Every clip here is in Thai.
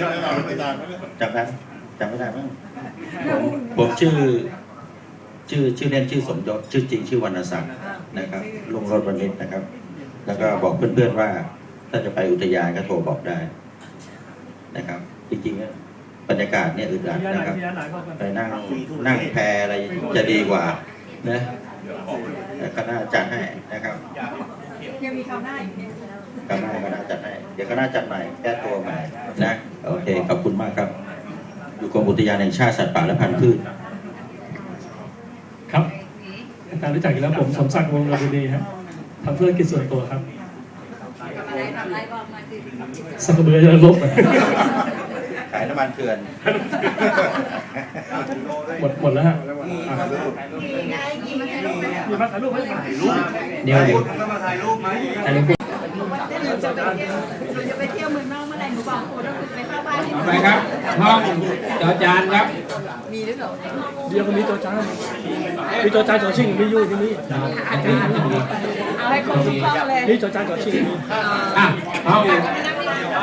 จำได้จำไม่ได้มั้งผมผมชื่อ ชื่อชื่อเล่นชื่อสมยศชื่อจริงชื่อวรรณศักดิ์นะครับลุงรถวันนิดนะครับ แล้วก็บอกเพื่อนๆว่า ถ้าจะไปอุทยานก็โทรบอกได้นะครับ จริงๆเนี่ยบรรยากาศเนี่ยอึดอัดนะครับ ไปนั่งนั่งแพอะไรจะดีกว่านะแต่ก็น่าจัดให้นะครับ ยังมีคราวหน้าอีก เนี่ยก็น่าก็น่าจัดให้เดี๋ยวก็น่าจัดใหม่แก้ตัวใหม่นะโอเคขอบคุณมากครับ อยู่กรมอุทยานแห่งชาติสัตว์ป่าและพันธุ์พืชครับอาจารย์รู้จักอยู่แล้วผมสมศักดิ์วงศ์ระบุดีครับทำธุรกิจส่วนตัวครับทำอะไรทำอะไรบอกมาสิสักกระเบือจะลบขายน้ำมันเถื่อนหมดหมดแล้วฮะอะไงกินมาให้ลูกไหมมีมาถ่ายรูปไหมถ่ายรูปเดี๋ยวเดี๋ยวถ่ายรูปหนู จะไปเที่ยวหนูจะไปเที่ยวเมืองนอกเมื่อไหร่หนูบอกครูแล้วคุณไปเข้าบ้านให้หนูไปครับห้องจอจานครับมีหรือเปล่าเดี๋ยวก็มีตัวจ้างมีตัวจ้างจอชิงมีอยู่ที่นี่เอาให้ครบทุกห้องเลยนี่ตัวจ้างจอชิงมีอะห้อง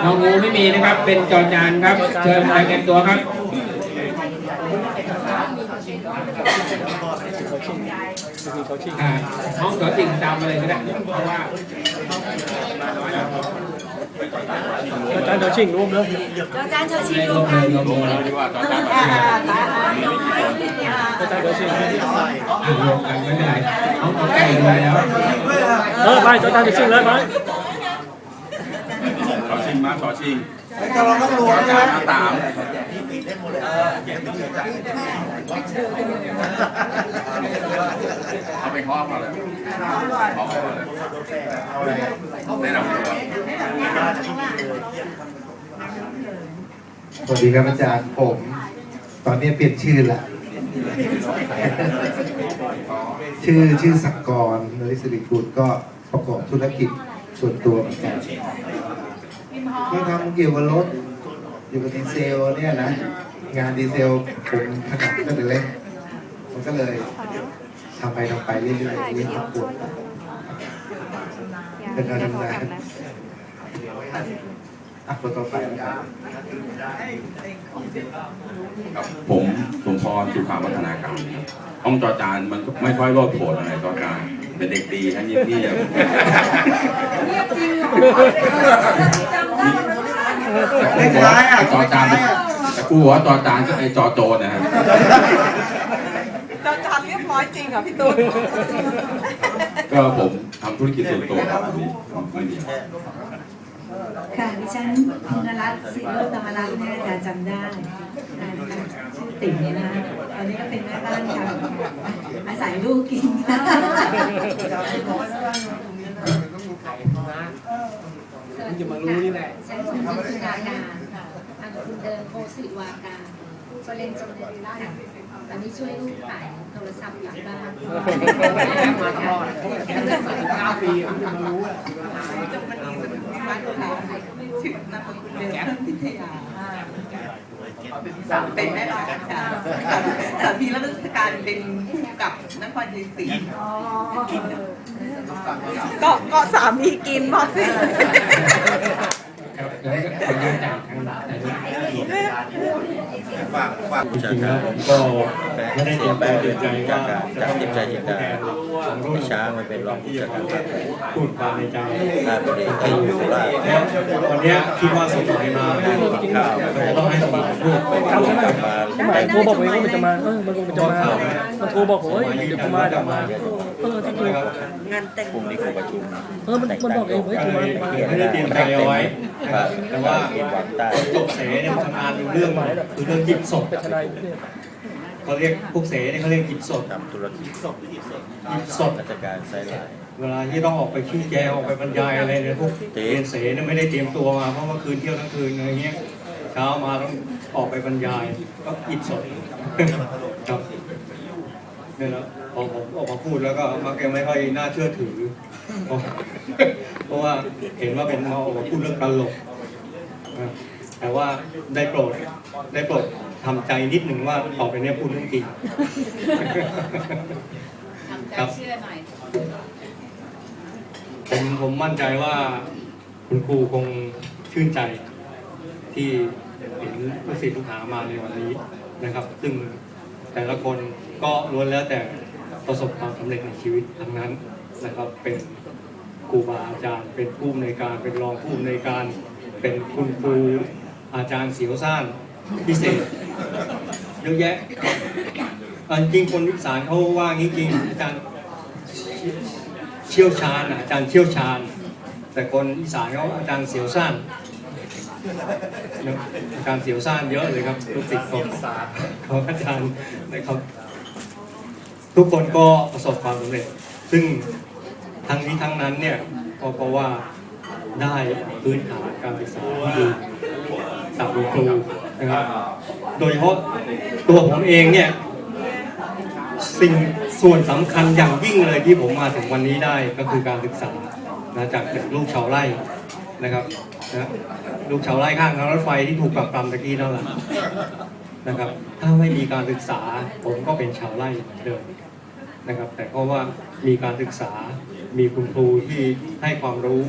น้องงูไม่มีนะครับ เป็นจอจานครับ เชิญรายงานตัวครับ อชิงอ่าห้องจอจริงตามมาเลยก็ได้เพราะว่าตัวจ้างจอชิงรวมเลยเจ้าจานเธอชิมในดูโรงกัเรีนยนโรงเรียนอ่าตายแล้วตัวจ้างจอชิงอะรวมกันไม่เป็นไรห้องเขาใกล้เลยแล้วเออไปตัวจ้างจอชิงเลยไปขอชิงมาขอชิงเราต้องรวมจานมา ตามเอาไปครอบมาเลยครอบมาเลยแนะนำตัวสวัสดีครับอาจารย์ผม ตอนนี้เปลี่ยนชื่อละชื่อชื่อสักกรนริสิริกุลก็ประกอบธุรกิจส่วนตัวเหมือนกันก็ทำเกี่ยวกับรถอยู่กับดีเซลเนี่ยนะ งานดีเซลผมถนัดก็เลยเล่นมันก็เลยทำไปทำไปเรื่อยๆเรื่อยๆครอบครัวเป็นการทำงานอะคนต่อไปแล้วกันครับผมสมพรสุขาวัฒนาการห้องจอจานมันก็ไม่ค่อยโลดโผนอะไรจอจานเป็นเด็กดีทั้งยี่พี่จำได้ไม่ใช่อะจอจาน แต่กูว่าจอจานก็ไอจอโจรนะครับเจ้าจานเรียบร้อยจริงเหรอพี่ตูนก็ผมทำธุรกิจส่วนตัวครับอันนี้ไม่มีค่ะดิฉันคุณรัตน์ศิโรจน์ธรรมรัตน์เนี่ยอาจารย์จำได้นะคะชื่อติ๋มเนี่ยนะตอนนี้ก็เป็นแม่บ้านค่ะอาศัยลูกกินค่ะมันจะมารู้นี่แหละฉันสมจิตสุดาการค่ะทาง คุณเดินโคสิวาการก็เล่นจนได้ค่ตอนนี้ช่วยลูกขายโทรศัพท์หลังบ้านมาตลอดเก้าปีมันจะมารู้อะชื่อนามสกุลเดิมพิทยาเป็นแม่บ้านค่ะสามีรับราชการเป็นผู้กำกับนครชัยศรีก็ก็สามีกินบอกสิ ครับเดี๋ยวขออนุญาตจากทางถ่ายรูปฝากฝากจริงๆแล้วผมก็ไม่ได้เตรียมตัวเตรียมใจว่าจากเก็บใจเก็บใจ ของรุ่ช้างมันเป็นรองผู้จัดการภาคพูดความในใจราชบุรีไอ้อยู่สุราษฎร์วันนี้คิดว่าสมัยมาเนี่ยข้าวก็ต้องให้สมัยพูดกลับมามันโทรบอกผมว่ามันจะมาเออมันคงจะมามันโทรบอกผมว่าเดี๋ยวกูมาเดี๋ยวมาเออที่จริงงานแต่งกลุ่มนี้ครูประชุมเออมันมันบอกเองเฮ้ยกูมากูมาไม่ได้เตรียมใจเอาไว้แต่ว่าจบเสเนี่ยทำงานดูเรื่องคือเรื่องหยิบศพเป็นทนาย เนี่ยเขาเรียกพวกเสเนี่ยเขาเรียกหยิบศพทำธุรกิจศพหยิบศพราชการไซไลน์ เวลาที่ต้องออกไปชี้แจงออกไปบรรยายอะไรเนี่ยพวกเจ๊เรียนเสเนี่ยไม่ได้เตรียมตัวมาเพราะว่าคืนเที่ยวทั้งคืนอะไรเงี้ยเช้ามาต้องออกไปบรรยายก็หยิบศพครับเนี่ยนะพอผมออกมาพูดแล้วก็มักจะไม่ค่อยน่าเชื่อถือ เพราะเพราะว่าเห็นว่าเป็นมาออกมาพูดเรื่องตลกนะแต่ว่าได้โปรดได้โปรด ทำใจนิดหนึ่งว่าต่อไปเนี้พูดเรื่องจริง ทำใจเชื่อหน่อย ผมผมมั่นใจว่าคุณครูคงชื่นใจที่เห็นลูกศิษย์ลูกหามาในวันนี้นะครับ ซึ่งแต่ละคนก็ล้วนแล้วแต่ประสบความสำเร็จในชีวิตทั้งนั้นนะครับ เป็นครูบาอาจารย์ เป็นผู้อำนวยการ เป็นรองผู้อำนวยการ เป็นคุณครูอาจารย์เสียวซ่าน พิเศษเยอะแยะเอาจริงคนวิสานเขาว่างี้จริงอาจารย์เชี่ยวชาญอาจารย์เชี่ยวชาญ แต่คนอีสานเขาอาจารย์เสียวซ่านอาจารย์เสียวซ่านเยอะเลยครับลูกศิษย์ของของอาจารย์นะครับ ทุกคนก็ประสบความสำเร็จ ซึ่งทั้งนี้ทั้งนั้นเนี่ยก็เพราะว่าได้พื้นฐานการศึกษาที่ดีจากครู นะครับ โดยเฉพาะตัวผมเองเนี่ย สิ่งส่วนสำคัญอย่างยิ่งเลยที่ผมมาถึงวันนี้ได้ก็คือการศึกษานะจากเด็กลูกชาวไร่นะครับนะลูกชาวไร่ข้างทางรถไฟที่ถูกปรับปรำตะกี้นั่นแหละนะครับ ถ้าไม่มีการศึกษาผมก็เป็นชาวไร่เหมือนเดิมนะครับ แต่เพราะว่ามีการศึกษามีคุณครูที่ให้ความรู้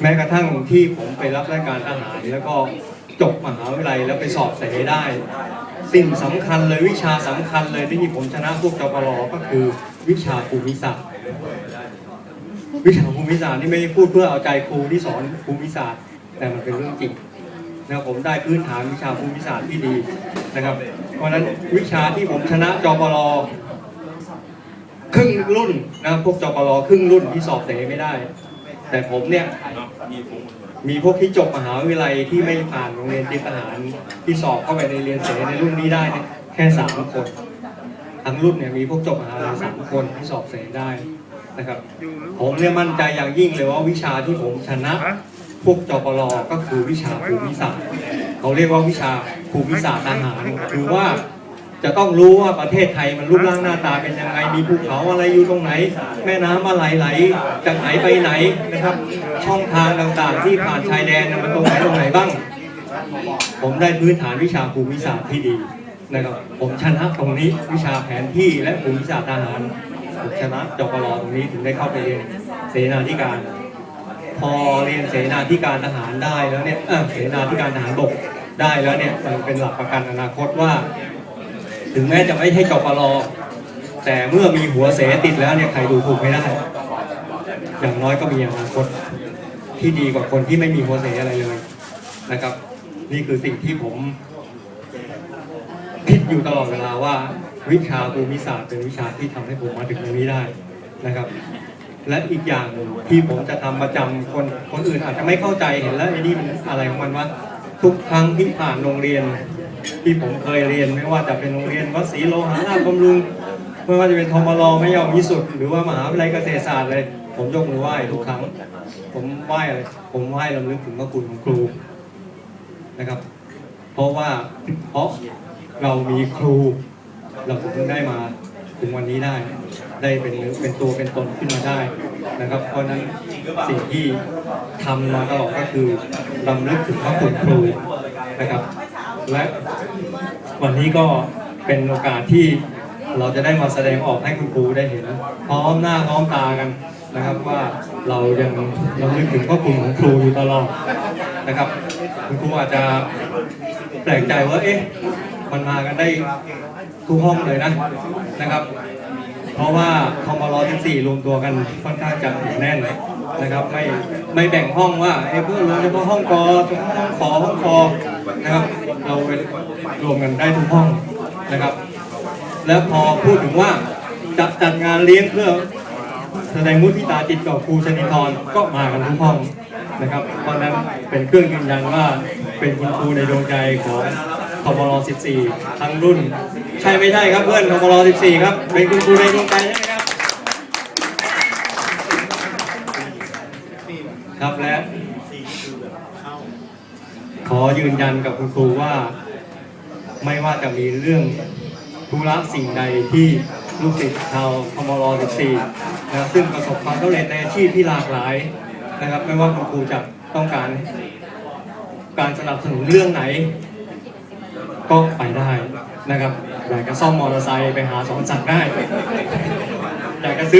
แม้กระทั่งที่ผมไปรับราชการทหารแล้วก็จบมหาวิทยาลัยแล้วไปสอบเสได้ สิ่งสำคัญเลยวิชาสำคัญเลยที่ผมชนะพวกจปรก็คือวิชาภูมิศาสตร์วิชาภูมิศาสตร์นี่ไม่ได้พูดเพื่อเอาใจครูที่สอนภูมิศาสตร์ แต่มันเป็นเรื่องจริงนะครับผมได้พื้นฐานวิชาภูมิศาสตร์ที่ดีนะครับ เพราะฉะนั้นวิชาที่ผมชนะจปรครึ่งรุ่นนะพวกจปรครึ่งรุ่นที่สอบเสไม่ได้ แต่ผมเนี่ย มีพวกที่จบมหาวิทยาลัยที่ไม่ผ่านโรงเรียนเตรียมทหารที่สอบเข้าไปในเรียนเสในรุ่นนี้ได้เนี่ยแค่สามคนทั้งรุ่นเนี่ยมีพวกจบมหาวิทยาลัยสามคนที่สอบเสได้นะครับ ผมเนี่ยมั่นใจอย่างยิ่งเลยว่าวิชาที่ผมชนะ พวกจปรก็คือวิชาภูมิศาสตร์เขาเรียกว่าวิชาภูมิศาสตร์ทหารคือว่า จะต้องรู้ว่าประเทศไทยมันรูปร่างหน้าตาเป็นยังไง มีภูเขาอะไรอยู่ตรงไหน แม่น้ำอะไรไหลจากไหนไปไหนนะครับ ช่องทางต่างๆ ที่ผ่านชายแดนมันตรงไหนตรงไหนบ้าง ผมได้พื้นฐานวิชาภูมิศาสตร์ที่ดีนะครับผมชนะตรงนี้วิชาแผนที่และภูมิศาสตร์ทหารผมชนะจปรตรงนี้ถึงได้เข้าไปเรียนเสนาธิการ พอเรียนเสนาธิการทหารได้แล้วเนี่ยเออเสนาธิการทหารบกได้แล้วเนี่ยมันเป็นหลักประกันอนาคตว่า ถึงแม้จะไม่ใช่จปรแต่เมื่อมีหัวเสติดแล้วเนี่ยใครดูถูกไม่ได้ อย่างน้อยก็มีอนาคตที่ดีกว่าคนที่ไม่มีหัวเสอะไรเลยนะครับ นี่คือสิ่งที่ผม คิดอยู่ตลอดเวลาว่า วิชาภูมิศาสตร์เป็นวิชาที่ทำให้ผมมาถึงตรงนี้ได้นะครับ และอีกอย่างหนึ่งที่ผมจะทำประจำคนคนอื่นอาจจะไม่เข้าใจเห็นแล้วไอ้นี่มันอะไรของมันวะทุกครั้งที่ผ่านโรงเรียน ที่ผมเคยเรียนไม่ว่าจะเป็นโรงเรียนวัดศรีโลหะราชบำรุงไม่ว่าจะเป็นทมรไม่ยอมมิสุดหรือว่ามหาวิทยาลัยเกษตรศาสตร์เลย ผมยกมือไหว้ทุกครั้ง ผมไหว้อะไรผมไหว้ลำลึกถึงพระคุณของครูนะครับ เพราะว่าเพราะเรามีครู เราถึงได้มาถึงวันนี้ได้ ได้เป็นเป็นตัวเป็นตนขึ้นมาได้นะครับ เพราะนั้นสิ่งที่ทำมาตลอดก็คือรำลึกถึงพระคุณครูนะครับ และ วันนี้ก็เป็นโอกาสที่เราจะได้มาแสดงออกให้คุณครูได้เห็นพร้อมหน้าพร้อมตากันนะครับว่าเรายังรำลึกถึงพระคุณของครูอยู่ตลอดนะครับ คุณครูอาจจะแปลกใจว่าเอ๊ะมันมากันได้ทุกห้องเลยนะนะครับ เพราะว่าทมร14รวมตัวกันค่อนข้างจะหนาแน่นนะครับ ไม่ไม่แบ่งห้องว่าเอ้เพื่อนรวมเฉพาะห้องกอห้องขอห้องคอ นะครับเราไปรวมกันได้ทุกห้องนะครับ แล้วพอพูดถึงว่าจะจัดงานเลี้ยงเพื่อแสดงมุทิตาจิตกับครูชนิธรก็มากันทุกห้องนะครับ เพราะนั้นเป็นเครื่องยืนยันว่าเป็นคุณครูในดวงใจของทมร14 ทั้งรุ่น ใช่ไม่ใช่ครับเพื่อนทมร14 ครับ เป็นคุณครูในดวงใจใช่ไหมครับ ครับและ ขอยืนยันกับคุณครูว่า ไม่ว่าจะมีเรื่องธุระสิ่งใดที่ลูกศิษย์ชาวพมร14นะครับซึ่งประสบความสำเร็จในอาชีพที่หลากหลายนะครับ ไม่ว่าคุณครูจะต้องการ การสนับสนุนเรื่องไหน ก็ไปได้นะครับอยากจะซ่อมมอเตอร์ไซค์ไปหาสอนสัตว์ได้อยากจะซื้อ